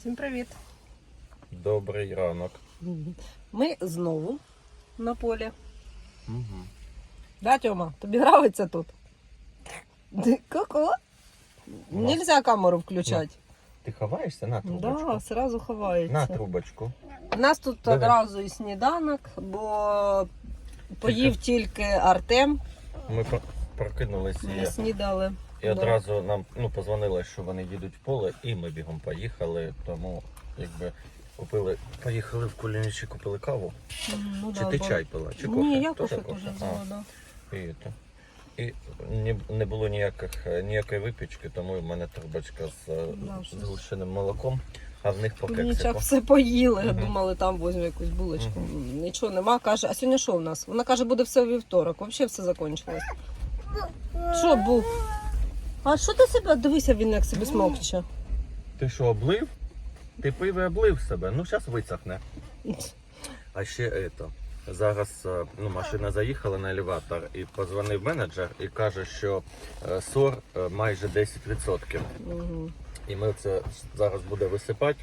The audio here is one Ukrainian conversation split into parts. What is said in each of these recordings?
Всім привіт! Добрий ранок. Ми знову на полі. Угу. Да, Тьома, тобі нравиться тут? Ку-ку. Нельзя камеру включати. Ти ховаєшся на трубочку? Да, сразу На трубочку. У нас тут Давай. одразу і сніданок, бо поїв тільки Артем. Ми про- прокинулись Ми снідали. І одразу нам ну, позвонили, що вони їдуть в поле, і ми бігом поїхали. Тому якби купили, поїхали в кулінічі, купили каву. Ну, Чи да, ти бо- чай пила? Чи кофе? Ні, я кофе теж взяла, да. І, то. і не, не було ніяких, ніякої випічки, тому в мене трубочка з е, Да, щось. згущеним молоком, а в них по Нічого, кексику. все поїли. Мгм. Думали, там візьмемо якусь булочку. Нічого нема. Каже, а сьогодні що у нас? Вона каже, буде все у вівторок. Взагалі все закінчилось. Що був? А що ти себе? Дивися, він як собі смокче. Ти що, облив? Ти пив і облив себе. Ну, зараз висохне. А ще ето. Зараз е, ну, машина заїхала на елеватор і позвонив менеджер і каже, що е, сор е, майже 10%. Мгм. І ми це зараз буде висипати.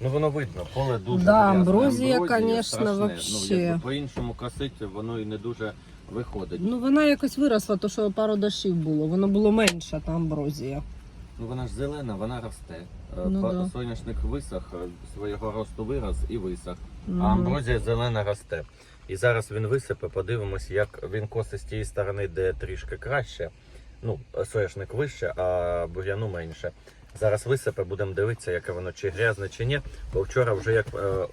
Ну воно видно, поле дуже Да, грязне. амброзія, вообще. Ну, якби по-іншому косити, воно і не дуже виходить. Ну вона якось виросла, то що пару дощів було. Воно було менше, та амброзія. Ну вона ж зелена, вона росте. Е, Ну, Па- да. Соняшник висох, е, свого росту вирос і висох. Мгм. А амброзія зелена росте. І зараз він висипе, подивимось, як він косить з тієї сторони, де трішки краще. Ну, соняшник вище, а бур'яну менше. Зараз висипе, будемо дивитися, яке воно чи грязне, чи ні. Бо вчора вже як е,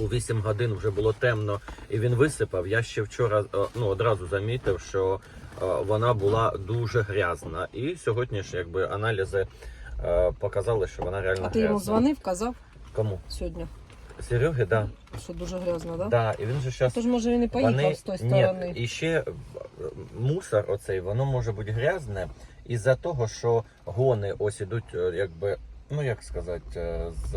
у 8 годин вже було темно і він висипав. Я ще вчора е, ну, одразу замітив, що е, вона була дуже грязна. І сьогодні ж якби аналізи е, показали, що вона реально А ти грязна. йому дзвонив, казав Кому? сьогодні, Сереги, да. що дуже грязно, так? Да? Да, і він же зараз Тож може він і поїхав з тої сторони. Ні, і ще мусор оцей, воно може бути грязне із-за того, що гони ось ідуть, якби, ну як сказати, з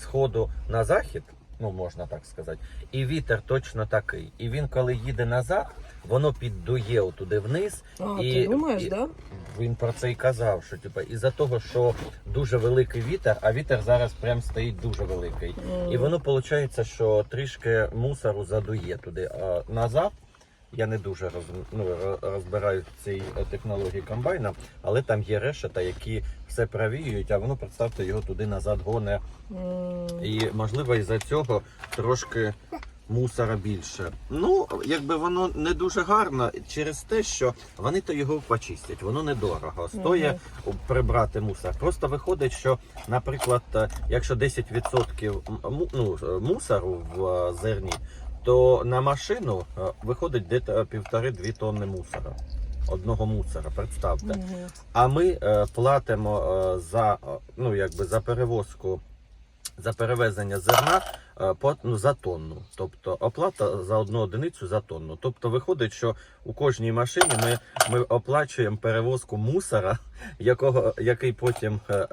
сходу на захід, ну можна так сказати, і вітер точно такий. І він, коли їде назад, воно піддує туди вниз. А, і- ти думаєш, і- Да? Він про це і казав, що типу, із-за того, що дуже великий вітер, а вітер зараз прям стоїть дуже великий. І воно виходить, що трішки мусору задує туди. А назад я не дуже роз, ну, розбираю цій е, технології комбайна, але там є решета, які все правіють, а воно, представте, його туди назад гоне. І можливо із-за цього трошки мусора більше. Ну, якби воно не дуже гарно через те, що вони то його почистять, воно недорого. Стоїть прибрати мусор. Просто виходить, що, наприклад, е, якщо 10% ну, е, мусору в зерні, то на машину е, виходить десь півтори-дві тонни мусора. Одного мусора, представте. Угу. А ми е, платимо е, за, е, ну, якби за перевозку, за перевезення зерна е, ну, за тонну. Тобто оплата за одну одиницю за тонну. Тобто виходить, що у кожній машині ми, ми оплачуємо перевозку мусора, якого, який потім е,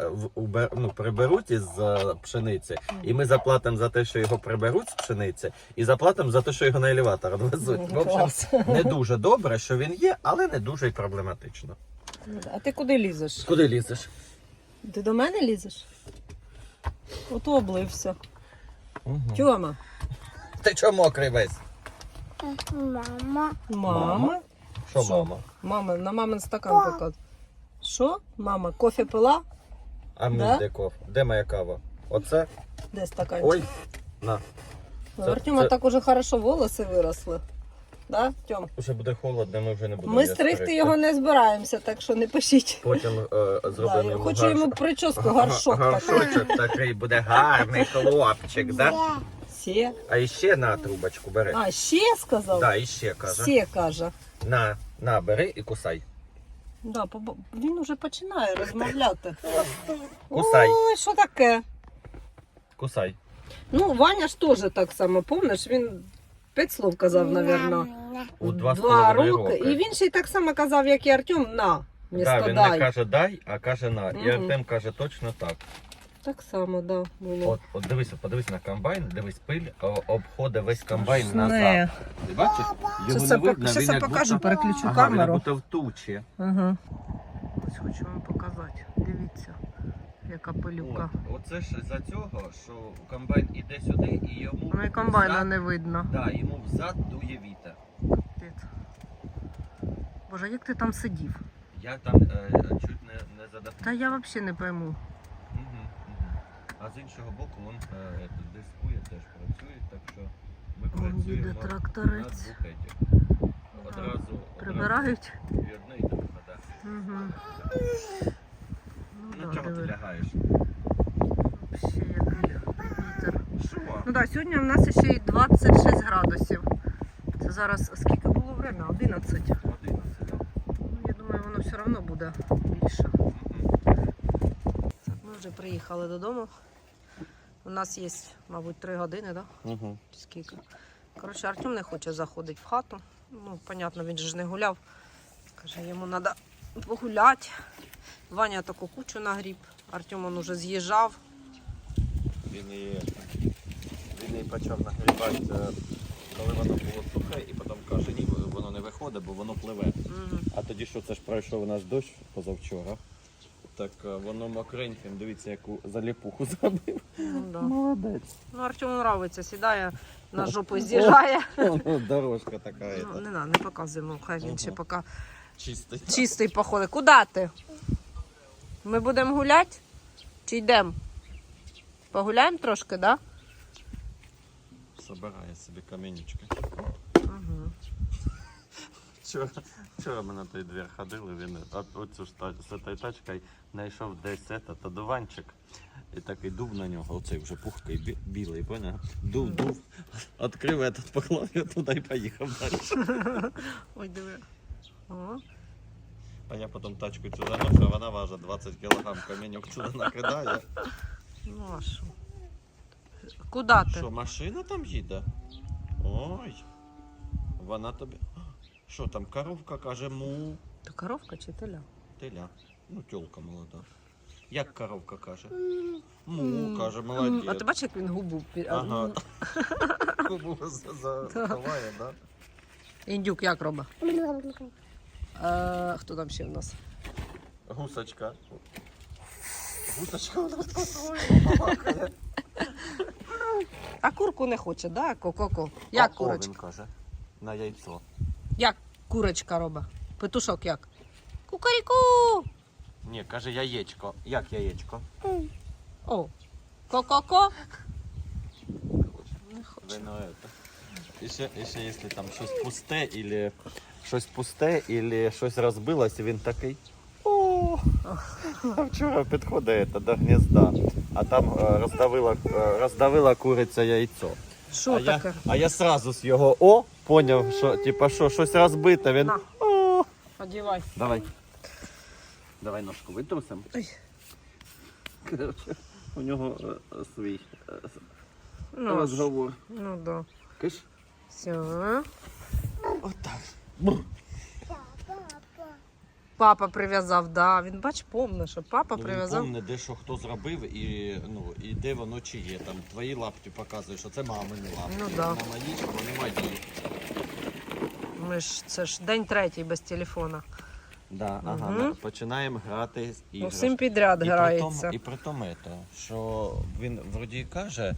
ну, приберуть із е, пшениці. І ми заплатимо за те, що його приберуть з пшениці, і заплатимо за те, що його на елеватор відвезуть. В общем, не дуже добре, що він є, але не дуже й проблематично. А ти куди лізеш? Куди лізеш? Ти до мене лізеш? Ото облився. Угу. Тьома, Ти чого мокрий весь? Мама. мама. Що, мама? Мама, на мамин стакан показ. Що? Мама, кофе пила? А мій Да? де ков? Де моя кава? Оце? Де стаканчик? Ой, на. У це- Артема це- так уже хорошо волоси виросли. Да, Тьом? Вже буде холодно, ми вже не будемо. Ми стригти його не збираємося, так що не пишіть. Потім е, Да, зробимо я йому хочу гарш- йому прическу, горшок такий. Горшочок такий буде гарний хлопчик, да? Сє. А іще на трубочку бери. А, ще сказав? Да, іще каже. Сє каже. На, на, бери і кусай. Да, побо- він уже починає розмовляти. Кусай. Ой, що таке? Кусай. Ну, Ваня ж теж так само, помниш, він п'ять слов казав, напевно. У два Два роки. роки. І він ще й так само казав, як і Артем, на. Вмісто Да, він дай. не каже дай, а каже на. І Артем каже точно так. Так само, да, було. От, от дивися, подивись на комбайн, дивись пиль, о, обходить весь комбайн Страшне. назад. Ти бачиш? Його Щас не я, видно, пок- щас він я як покажу, будто- переключу Ага, він як камеру. будто в тучі. Ага. Ось хочу вам показати. Дивіться, яка пилюка. От, оце ж за цього, що комбайн іде сюди і йому. Ну і комбайна взад- не видно. Да, йому взад дує вітер. Капець. Боже, як ти там сидів? Я там е, чуть не, не задохнувся. Та я взагалі не пойму. А з іншого боку, він е, дискує, теж працює, так що ми Вон працюємо на тракторець. двох етіх. Да. Одразу, Прибирають. одразу і одне, і друге, да. Угу. Ну чого ти лягаєш? Ще який вітер. Що? Ну так, сьогодні в нас ще й 26 градусів. Це зараз скільки було время? 11. 11, да. Ну, я думаю, воно все одно буде більше. Ми вже приїхали додому. У нас є, мабуть, 3 години, так? Чи Скільки? Коротше, Артем не хоче заходити в хату. Ну, понятно, він же ж не гуляв. Каже, йому треба погуляти. Ваня таку кучу нагріб. Артем он уже з'їжджав. Він і, він і почав нагрівати, е, коли воно було сухе, і потім каже, ні, воно не виходить, бо воно пливе. Мгм. А тоді що це ж пройшов у нас дощ позавчора. Так е, воно мокреньке, дивіться, яку заліпуху зробив. Ну, да. Молодець. ну Артему нравиться, сідає на жопу з'їжджає. Дорожка така. Ну, не надо, не показуємо, хай він ще поки Чистий. чистий походить. Куди ти? Ми будемо гуляти? Чи йдемо? Погуляємо трошки, так? Да? Собирає собі камінечки. Угу. Вчора, вчора ми на той двір ходили, він от- оцю ж та- з цією тачкою знайшов десь этот одуванчик. І такий дув на нього, оцей вже пухкий бі- білий, поняв? Дув, дув, відкрив этот, поклав його туди і поїхав далі. Ой, диви. О, А я потім тачку цю заношу, а вона важить 20 кг, каміньок сюди накидає. ну а що? Куди ти? Що, машина там їде? Ой. Вона тобі. Що там, коровка каже му. То коровка чи теля? Теля. Ну, тёлка молода. Як коровка каже? Му, каже, молодець. А ти бачиш, як він губу пі- а, Ага. Губу за- заховає, да? Індюк як робить? Е, хто там ще в нас? Гусочка. Гусочка у нас по-своєму. А курку не хоче, да? Ко-ко-ко. Як курочка? він каже. На яйцо. Як курочка робить? Петушок як? Кукаріку! Ні, каже яєчко. Як яєчко? О, ко-ко-ко. Не хоче. Вино это. І ще, і ще, якщо там щось пусте, или щось пусте, или щось розбилось, і він такий. О, а вчора підходить до гнізда, а там е, роздавила, е, роздавила куриця яйцо. Що а, таке? я, а я сразу з його о поняв, що типа що, щось розбите, він. На. О. Одівай. Давай. Давай ножку витрусимо. Коротше, у нього е, свій Ну, розговор. ну да. Киш? Все. Отак. Папа прив'язав, да. Він бач, помне, що папа Ну, він прив'язав. помне, де що хто зробив і, ну, і де воно чи є. Там твої лапті показують, що це мамини лапті. Ну, да. На мої, бо нема дії. Ми ж це ж день третій без телефона. Да, ага, Мгм. ну, починаємо грати з Ну, іграшки. всім підряд І грається. При тому, і при тому, що він вроді каже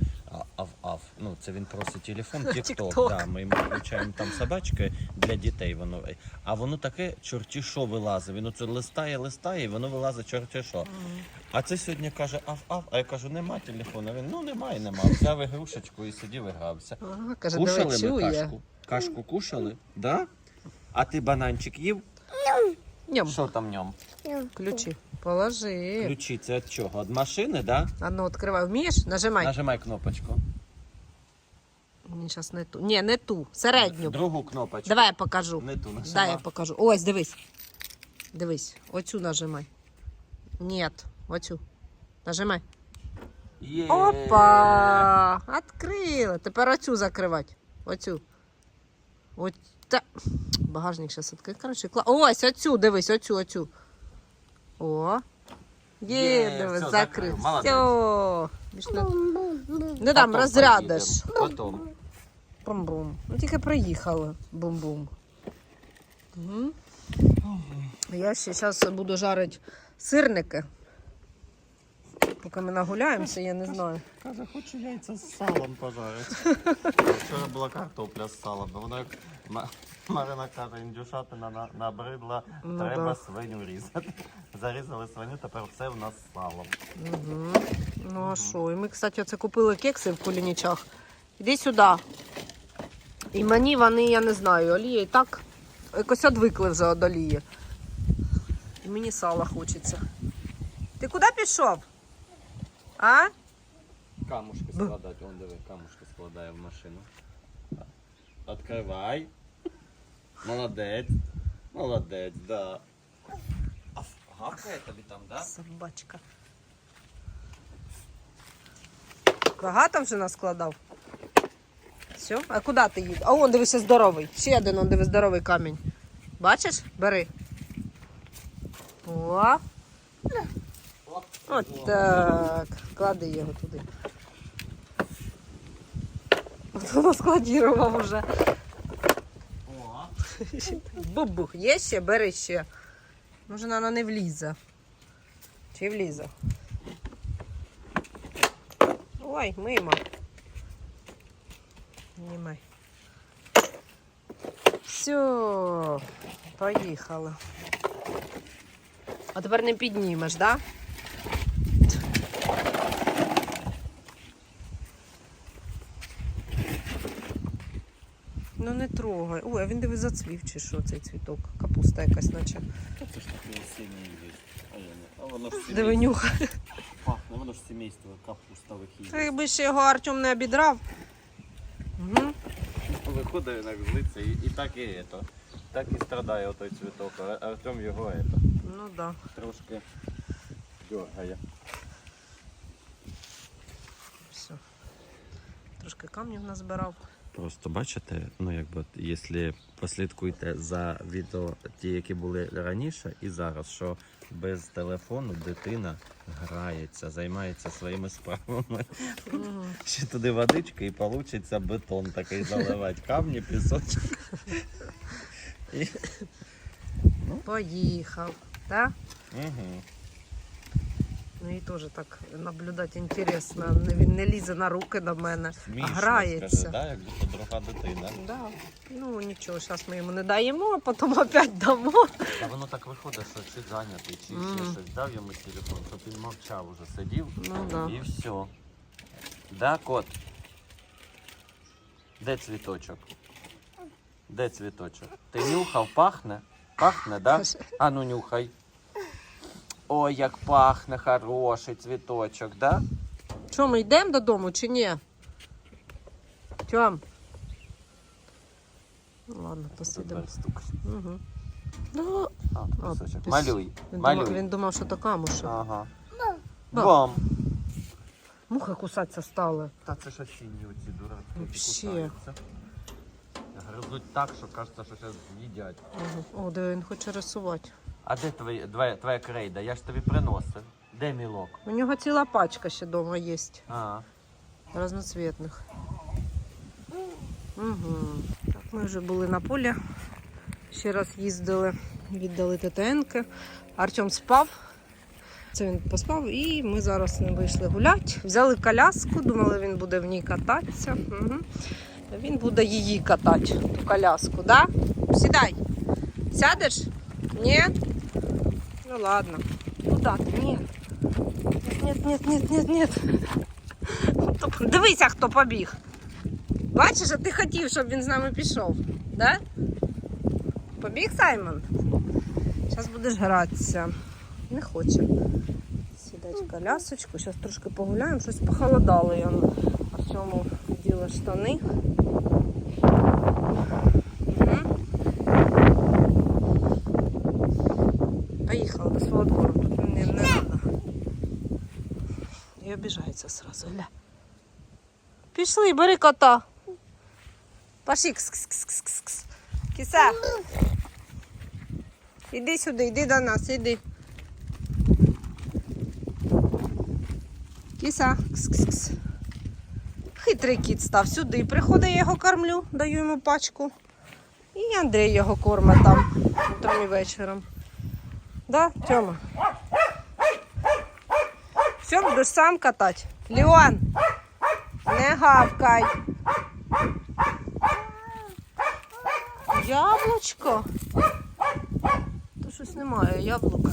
ав-ав, ну це він просить телефон, тік-ток, да, ми йому включаємо там собачки для дітей, воно, а воно таке чорті що вилазить, він оце листає, листає, і воно вилазить чорті що. А це сьогодні каже ав-ав, а я кажу, нема телефону. Він ну немає, нема. Взяв ігрушечку і сидів і грався. Ага, каже, Кушали ми чує. кашку. Кашку кушали, да? А ти бананчик їв? Що там ньому? ключі. Положи. Ключі це від чого? Від машини, да? А ну, відкривай. Вмієш? Нажимай. Нажимай кнопочку. Ні, зараз не ту. Ні, не ту. Середню. Другу кнопочку. Давай я покажу. Не ту нажимай. Дай я покажу. Ось, дивись. Дивись. Оцю нажимай. Ні, оцю. Нажимай. Є. Опа! Открила. Тепер оцю закривати. Оцю. Та. Багажник зараз відкрив. Коротше, кла... Ось, оцю, дивись, оцю, оцю. О. Є, Є, дивись, все, закрив. закрив. Все. Не дам, Потом розрядиш. поїдемо. Потом. Бум-бум. Ну тільки приїхали. Бум-бум. Угу. Я ще зараз буду жарити сирники. Поки ми нагуляємося, я не знаю. Каже, хочу яйця з салом пожарити. Вчора була картопля з салом, але вона як Марина каже, індюшатина на- набридла, Ну, треба да. свиню різати. Зарізали свиню, тепер все в нас з салом. Угу. Ну а що? І ми, кстати, оце купили кекси в кулінічах. Іди сюди. І мені вони, я не знаю, олія і так якось одвикли вже від олії. І мені сала хочеться. Ти куди пішов? А? Камушки складати, он диви, камушки складає в машину. Відкривай. Молодець. Молодець, да. А гавкає тобі там, да? Собачка. Багато вже наскладав? Все? А куди ти їдеш? А он дивися здоровий. Ще один он диви здоровий камінь. Бачиш? Бери. О, от так. Клади його туди. От воно складірував уже. Бубух, є ще, бери ще. Може, вона не влізе. Чи влізе? Ой, мимо. Знімай. Все, поїхали. А тепер не піднімеш, так? Да? Трогай. Ой, а він диви зацвів чи що цей цвіток? Капуста якась наче. Це ж такий осінній є. А воно ж Диви сімейство. нюхай. Пахне, воно ж сімейство капустових Та є. якби ще його Артем не обідрав. Угу. Виходить він як злиться і, і так і ето. Так і страдає отой цвіток. А Артем його ето. Ну так. Да. Трошки дергає. Все. Трошки камнів назбирав. Просто бачите, ну якби якщо послідкуйте за відео, ті, які були раніше і зараз, що без телефону дитина грається, займається своїми справами. Ще туди водички і вийде бетон такий заливати, камні, пісочок. І... Поїхав. Так? Угу. Ну і теж так наблюдати інтересно. Він не лізе на руки до мене, Смішно, а грається. скажи, да? як будто друга дитина. Да. Ну нічого, зараз ми йому не даємо, а потім опять дамо. Та воно так виходить, що чи зайнятий, чи ще щось дав йому телефон, щоб він мовчав уже, сидів Ну да. і все. Да, кот? Де цвіточок? Де цвіточок? Ти нюхав, пахне? Пахне, да? А ну нюхай. Ой, як пахне хороший цвіточок, да? Що, ми йдемо додому чи ні? Тьом. Ладно, посидимо. Угу. Ну, А, піс- Малюй, він, думав, малюй. він думав, що то камушек. Ага. Ба. Бом. Мухи кусатися стали. Та це ж осінні оці Вообще. кусаються. Гризуть так, що кажеться, що зараз з'їдять. Угу. О, де він хоче рисувати. А де твоя, твоя, твоя крейда? Я ж тобі приносив. Де мілок? У нього ціла пачка ще вдома є. А, Разноцветних. Угу. Так, ми вже були на полі. Ще раз їздили, віддали ТТНки. Артем спав. Це він поспав, і ми зараз ним вийшли гуляти. Взяли коляску, думали, він буде в ній кататися. Угу. Він буде її катати, ту коляску, да? Сідай. Сядеш? Ні? Ну ладно. Куда ти? Ні. Нет, нет, нет, нет, нет. Хто- Дивися, хто побіг. Бачиш, а ти хотів, щоб він з нами пішов. Да? Побіг Саймон? Зараз будеш гратися. Не хоче. Сідати колясочку. Зараз трошки погуляємо, щось похолодало. Я Артему вділа штани. Мгм. Поїхала до свого двору. Тут мені не треба. І обіжається сразу, гля. Пішли, бери кота. Пошли. Кс -кс -кс -кс. Кіса. Іди сюди, іди до нас, іди. Кіса. Кс -кс -кс. Хитрий кіт став сюди. Приходить, я його кормлю, даю йому пачку. І Андрій його кормить там утром і вечором. Да, Тьома? Все, будеш сам катати. Леон, не гавкай. Яблучко. Та щось немає, яблука.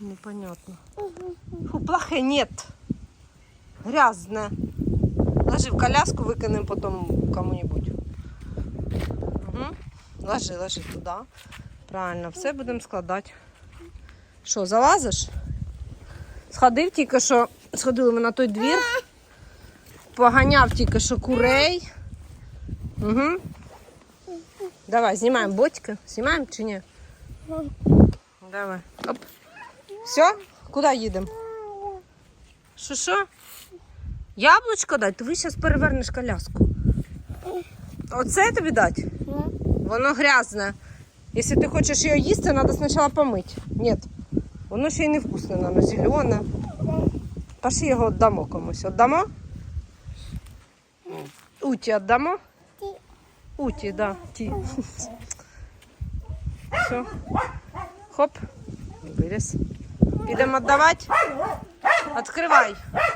Непонятно. Фу, плохе нет. Грязне. Ложи в коляску, викинемо потім кому-нибудь. Угу. Ложи, ложи туди. Правильно, все будемо складати. Що, залазиш? Сходив тільки що, сходили ми на той двір. Поганяв тільки що курей. Угу. Давай, знімаємо ботики. Знімаємо чи ні? Давай. Оп. Все? Куди їдемо? Що що? Яблучко дать? Ти зараз перевернеш коляску. Оце тобі дати? Воно грязне. Якщо ти хочеш його їсти, треба спочатку помити. Ні. Воно ще й не вкусне, воно зелене. Пошли його віддамо комусь. Віддамо? Уті віддамо? Уті, да. Ті. Все. Хоп. Виріс. Підемо віддавати? Открывай.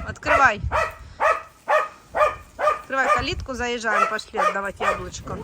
Открывай. Открывай калитку, заезжаем, пошли отдавать яблочко.